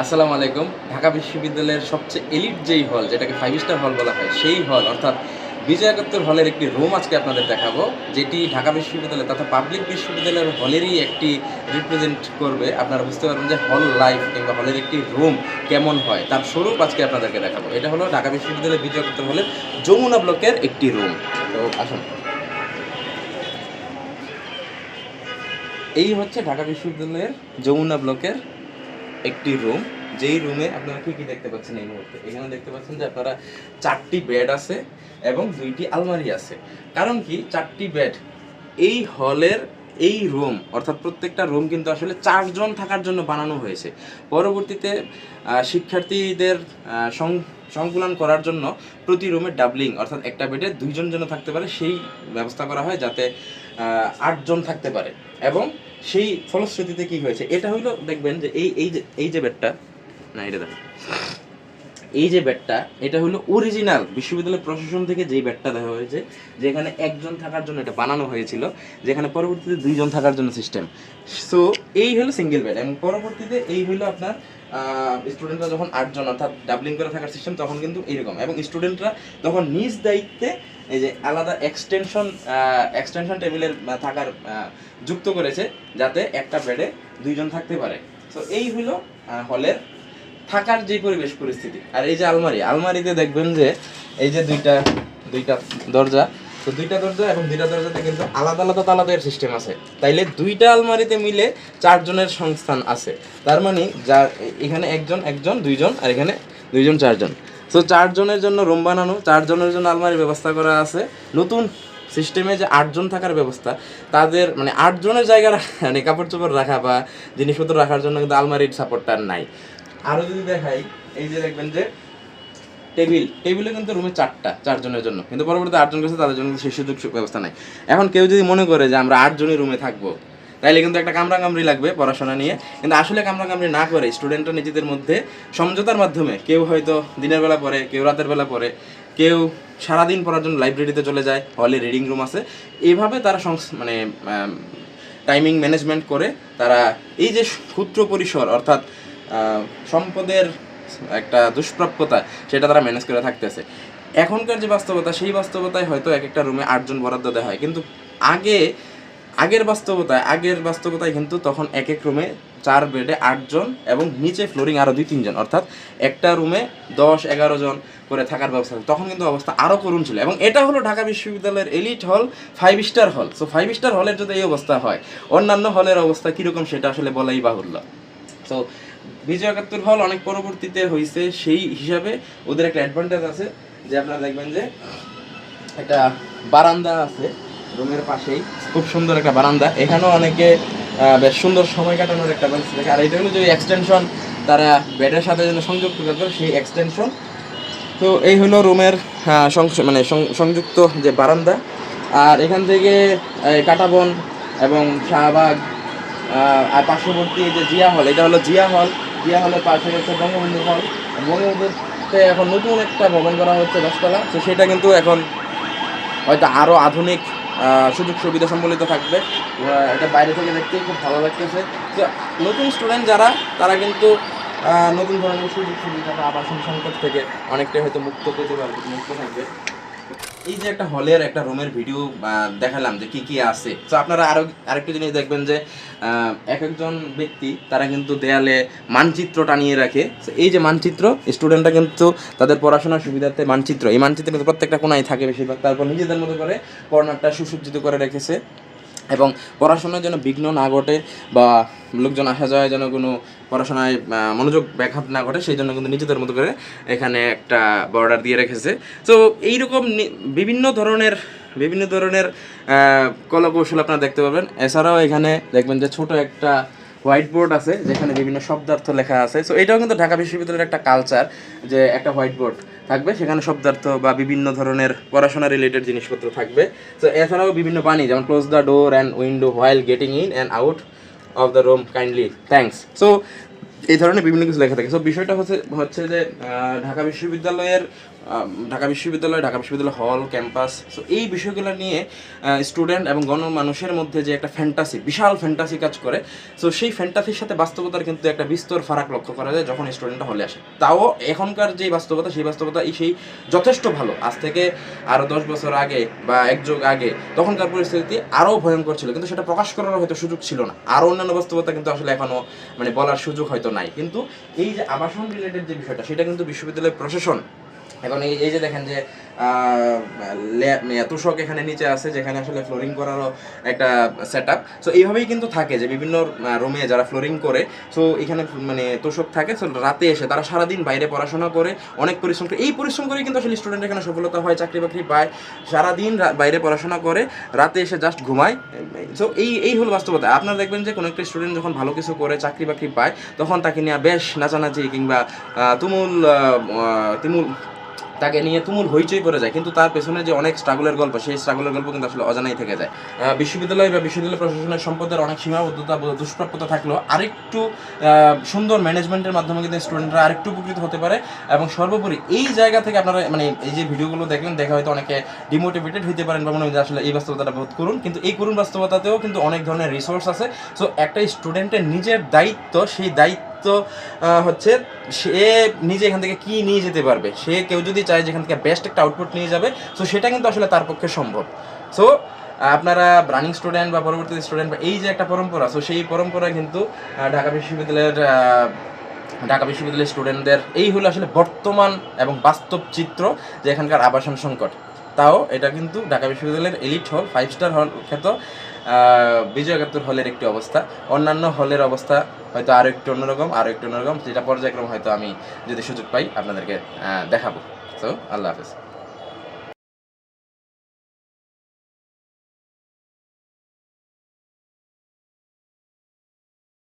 আসসালামু আলাইকুম। ঢাকা বিশ্ববিদ্যালয়ের সবচেয়ে এলিট যেই হল যেটাকে ফাইভ স্টার হল বলা হয়, সেই হল অর্থাৎ বিজয় একাত্তর হলের একটি রুম আজকে আপনাদের দেখাবো, যেটি ঢাকা বিশ্ববিদ্যালয় তথা পাবলিক বিশ্ববিদ্যালয়ের হলেরই একটি রিপ্রেজেন্ট করবে। আপনারা বুঝতে পারবেন যে হল লাইফ কিংবা হলের একটি রুম কেমন হয়, তার স্বরূপ আজকে আপনাদেরকে দেখাবো। এটা হলো ঢাকা বিশ্ববিদ্যালয়ের বিজয় একাত্তর হলের যমুনা ব্লকের একটি রুম তো আসুন। এই হচ্ছে ঢাকা বিশ্ববিদ্যালয়ের যমুনা ব্লকের একটি রুম। যেই রুমে আপনারা কি কি দেখতে পাচ্ছেন এই মুহূর্তে? এখানে দেখতে পাচ্ছেন যে আপনারা চারটি বেড আছে এবং দুইটি আলমারি আছে। কারণ কি? চারটি বেড। এই হলের এই রুম, অর্থাৎ প্রত্যেকটা রুম কিন্তু আসলে চারজন থাকার জন্য বানানো হয়েছে। পরবর্তীতে শিক্ষার্থীদের সংকুলন করার জন্য প্রতি রুমে ডাবলিং, অর্থাৎ একটা বেডে দুইজন যেন থাকতে পারে, সেই ব্যবস্থা করা হয় যাতে আটজন থাকতে পারে। এবং সেই ফলশ্রুতিতে কি হয়েছে? এটা হইল, দেখবেন যে এই এই যে এই যে ব্যাটটা, না, এটা দেখেন। এই যে ব্যাটটা, এটা হলো অরিজিনাল বিশ্ববিদ্যালয় প্রশাসন থেকে যেই ব্যাটটা দেওয়া হয়েছে, যেখানে একজন থাকার জন্য এটা বানানো হয়েছিল, যেখানে পরবর্তীতে দুইজন থাকার জন্য সিস্টেম সো এই হলো সিঙ্গেল ব্যাট এবং পরবর্তীতে এই হলো আপনার স্টুডেন্টরা যখন আটজন, অর্থাৎ ডাবলিং করে থাকার সিস্টেম তখন কিন্তু এইরকম। এবং স্টুডেন্টরা তখন নিজ দায়িত্বে এই যে আলাদা এক্সটেনশন এক্সটেনশন টেবিলের থাকার যুক্ত করেছে, যাতে একটা বেডে দুইজন থাকতে পারে। তো এই হলো হলের থাকার যে পরিবেশ পরিস্থিতি। আর এই যে আলমারি, আলমারিতে দেখবেন যে এই যে দুইটা দুইটা দরজা তো দুইটা দরজা এবং দুইটা দরজাতে কিন্তু আলাদা আলাদা তালাদের সিস্টেম আছে। তাইলে দুইটা আলমারিতে মিলে চারজনের সংস্থান আছে। তার মানে যা, এখানে একজন একজন, দুইজন আর এখানে দুইজন, চারজন। তো চারজনের জন্য রুম বানানো, চারজনের জন্য আলমারির ব্যবস্থা করা আছে। নতুন সিস্টেমে যে আটজন থাকার ব্যবস্থা, তাদের মানে আটজনের জায়গা মানে কাপড় চোপড় রাখা বা জিনিসপত্র রাখার জন্য কিন্তু আলমারির সাপোর্টটা নাই। আরও যদি দেখাই, এই যে দেখবেন যে টেবিল, টেবিলে কিন্তু রুমে চারটা, চারজনের জন্য। কিন্তু পরবর্তী আটজন গেছে, তাদের জন্য সেই সুযোগ ব্যবস্থা নাই। এখন কেউ যদি মনে করে যে আমরা আটজনের রুমে থাকব, তাইলে কিন্তু একটা কামরা কামড়ি লাগবে পড়াশোনা নিয়ে। কিন্তু আসলে কামরা কামড়ি না করে স্টুডেন্টরা নিজেদের মধ্যে সমঝোতার মাধ্যমে কেউ হয়তো দিনের বেলা পড়ে, কেউ রাতের বেলা পড়ে, কেউ সারাদিন পড়ার জন্য লাইব্রেরিতে চলে যায়, হলে রিডিং রুম আছে। এইভাবে তারা মানে টাইমিং ম্যানেজমেন্ট করে তারা এই যে ক্ষুদ্র পরিসর, অর্থাৎ সম্পদের একটা দুষ্প্রাপ্যতা, সেটা তারা ম্যানেজ করে থাকতেছে। এখনকার যে বাস্তবতা, সেই বাস্তবতায় হয়তো এক একটা রুমে আটজন বরাদ্দ দেওয়া হয়। কিন্তু আগে, আগের বাস্তবতায় আগের বাস্তবতায় কিন্তু তখন এক এক রুমে চার বেডে আটজন এবং নিচে ফ্লোরিং আরও দুই, তিনজন। অর্থাৎ একটা রুমে দশ, এগারো জন করে থাকার ব্যবস্থা। তখন কিন্তু অবস্থা আরও করুণ ছিল। এবং এটা হলো ঢাকা বিশ্ববিদ্যালয়ের elite hall five star hall so five star হলের যদি এই অবস্থা হয়, অন্যান্য হলের অবস্থা কীরকম সেটা আসলে বলাই বাহুল্য। সো বিজয় একাত্তর হল অনেক পরবর্তীতে হয়েছে সেই হিসাবে ওদের একটা অ্যাডভান্টেজ আছে যে আপনারা দেখবেন যে একটা বারান্দা আছে রুমের পাশেই। খুব সুন্দর একটা বারান্দা। এখানেও অনেকে বেশ সুন্দর সময় কাটানোর একটা ব্যবস্থা থাকে। আর এটা হলো যে এক্সটেনশন তারা বেডের সাথে যেন সংযুক্ত করবে সেই এক্সটেনশন তো এই হলো রুমের মানে সংযুক্ত যে বারান্দা। আর এখান থেকে কাটাবন এবং শাহবাগ আর পার্শ্ববর্তী যে জিয়া হল, এটা হলো জিয়া হল। জিয়া হলের পাশে হচ্ছে বঙ্গবন্ধু হল বঙ্গবন্ধুতে এখন নতুন একটা ভবন করা হচ্ছে দশতলা তো সেটা কিন্তু এখন হয়তো আরও আধুনিক সুযোগ সুবিধা সম্বলিত থাকবে। এটা বাইরে থেকে দেখতে খুব ভালো লাগতেছে। তো নতুন স্টুডেন্ট যারা, তারা কিন্তু নতুন ধরনের সুযোগ সুবিধা বা আবাসন সংকট থেকে অনেকটাই হয়তো মুক্ত পেতে পারবে মুক্ত থাকবে। এই যে একটা হলের একটা রুমের ভিডিও দেখালাম যে কি কি আছে। তো আপনারা আরও আরেকটা জিনিস দেখবেন যে এক একজন ব্যক্তি তারা কিন্তু দেয়ালে মানচিত্র টানিয়ে রাখে। এই যে মানচিত্র স্টুডেন্টরা কিন্তু তাদের পড়াশোনার সুবিধার্থে মানচিত্র, এই মানচিত্র কিন্তু প্রত্যেকটা কোনায় থাকে বেশিরভাগ। তারপর নিজেদের মতো করে কর্নারটা সুসজ্জিত করে রেখেছে। এবং পড়াশোনার জন্য বিঘ্ন না ঘটে বা লোকজন আসা যায় যেন কোনো পড়াশোনায় মনোযোগ ব্যাঘাত না ঘটে, সেই জন্য কিন্তু নিজেদের মতো করে এখানে একটা বর্ডার দিয়ে রেখেছে। তো এইরকম বিভিন্ন ধরনের বিভিন্ন ধরনের কলা কলাকৌশল আপনারা দেখতে পাবেন। এছাড়াও এখানে দেখবেন যে ছোট একটা হোয়াইট বোর্ড আছে, যেখানে বিভিন্ন শব্দার্থ লেখা আছে। সো এটাও কিন্তু ঢাকা বিশ্ববিদ্যালয়ের একটা কালচার যে একটা হোয়াইট বোর্ড থাকবে, সেখানে শব্দার্থ বা বিভিন্ন ধরনের পড়াশোনা রিলেটেড জিনিসপত্র থাকবে। সো এছাড়াও বিভিন্ন বাণী, যেমন close the door and window while getting in and out of the room kindly thanks so এই ধরনের বিভিন্ন কিছু লেখা থাকে। সো বিষয়টা হচ্ছে হচ্ছে যে ঢাকা বিশ্ববিদ্যালয়ের ঢাকা বিশ্ববিদ্যালয় ঢাকা বিশ্ববিদ্যালয় হল, ক্যাম্পাস। সো এই বিষয়গুলো নিয়ে স্টুডেন্ট এবং গণমানুষের মধ্যে যে একটা ফ্যান্টাসি বিশাল ফ্যান্টাসি কাজ করে সো সেই ফ্যান্টাসির সাথে বাস্তবতার কিন্তু একটা বিস্তর ফারাক লক্ষ্য করা যায় যখন স্টুডেন্টরা হলে আসে। তাও এখনকার যে বাস্তবতা, সেই বাস্তবতা এই সেই যথেষ্ট ভালো। আজ থেকে আরও দশ বছর আগে বা এক যুগ আগে তখনকার পরিস্থিতি আরও ভয়ঙ্কর ছিল, কিন্তু সেটা প্রকাশ করার হয়তো সুযোগ ছিল না। আরও অন্যান্য বাস্তবতা কিন্তু আসলে এখনও মানে বলার সুযোগ হয়তো নাই। কিন্তু এই যে আবাসন রিলেটেড যে বিষয়টা, সেটা কিন্তু বিশ্ববিদ্যালয় প্রশাসন এখন এই এই যে দেখেন যে তোষক এখানে নিচে আছে, যেখানে আসলে ফ্লোরিং করারও একটা সেট আপ সো এইভাবেই কিন্তু থাকে যে বিভিন্ন রুমে যারা ফ্লোরিং করে সো এখানে মানে তোষক থাকে সো রাতে এসে তারা সারাদিন বাইরে পড়াশোনা করে, অনেক পরিশ্রম করে। এই পরিশ্রম করে কিন্তু আসলে স্টুডেন্ট এখানে সফলতা হয়, চাকরি বাকরি পায়, সারাদিন বাইরে পড়াশোনা করে, রাতে এসে জাস্ট ঘুমায়। সো এই এই হলো বাস্তবতা। আপনারা দেখবেন যে কোনো একটা স্টুডেন্ট যখন ভালো কিছু করে, চাকরি বাকরি পায়, তখন তাকে নিয়ে বেশ নাচানাচি কিংবা তুমুল তুমুল তাকে নিয়ে তুমুল হইচই পড়ে যায়। কিন্তু তার পেছনে যে অনেক স্ট্রাগলের গল্প, সেই স্ট্রাগলের গল্প কিন্তু আসলে অজানাই থেকে যায়। বিশ্ববিদ্যালয় বা বিশ্ববিদ্যালয় প্রশাসনের সম্পদের অনেক সীমাবদ্ধতা দুষ্প্রাপ্যতা থাকলেও আরেকটু সুন্দর ম্যানেজমেন্টের মাধ্যমে কিন্তু স্টুডেন্টরা আরেকটু উপকৃত হতে পারে এবং সর্বোপরি এই জায়গা থেকে আপনারা মানে এই যে ভিডিওগুলো দেখলেন, দেখা হয়তো অনেকে ডিমোটিভেটেড হতে পারেন বা মনে হয় আসলে এই বাস্তবতাটা বোধ করুন। কিন্তু এই করুণ বাস্তবতাতেও কিন্তু অনেক ধরনের রিসোর্স আছে। সো একটা স্টুডেন্টের নিজের দায়িত্ব, সেই দায়িত্ব আহ, হচ্ছে সে নিজে এখান থেকে কি নিয়ে যেতে পারবে? সে কেউ যদি চায় যেখান থেকে বেস্ট একটা আউটপুট নিয়ে যাবে সো সেটা কিন্তু আসলে তার পক্ষে সম্ভব। সো আপনারা রানিং স্টুডেন্ট বা পরবর্তী স্টুডেন্ট বা এই যে একটা পরম্পরা সো সেই পরম্পরা কিন্তু ঢাকা বিশ্ববিদ্যালয়ের ঢাকা বিশ্ববিদ্যালয়ের স্টুডেন্টদের এই হলো আসলে বর্তমান এবং বাস্তব চিত্র যে এখানকার আবাসন সংকট। তাও এটা কিন্তু ঢাকা বিশ্ববিদ্যালয়ের এলিট হল ফাইভ স্টার হল খ্যাত। বিজয় একাত্তর হলের একটি অবস্থা। অন্যান্য হলের অবস্থা হয়তো আরও একটু অন্যরকম আরও একটু অন্যরকম। যেটা পর্যায়ক্রম হয়তো আমি যদি সুযোগ পাই, আপনাদেরকে দেখাবো। তো আল্লাহ হাফেজ।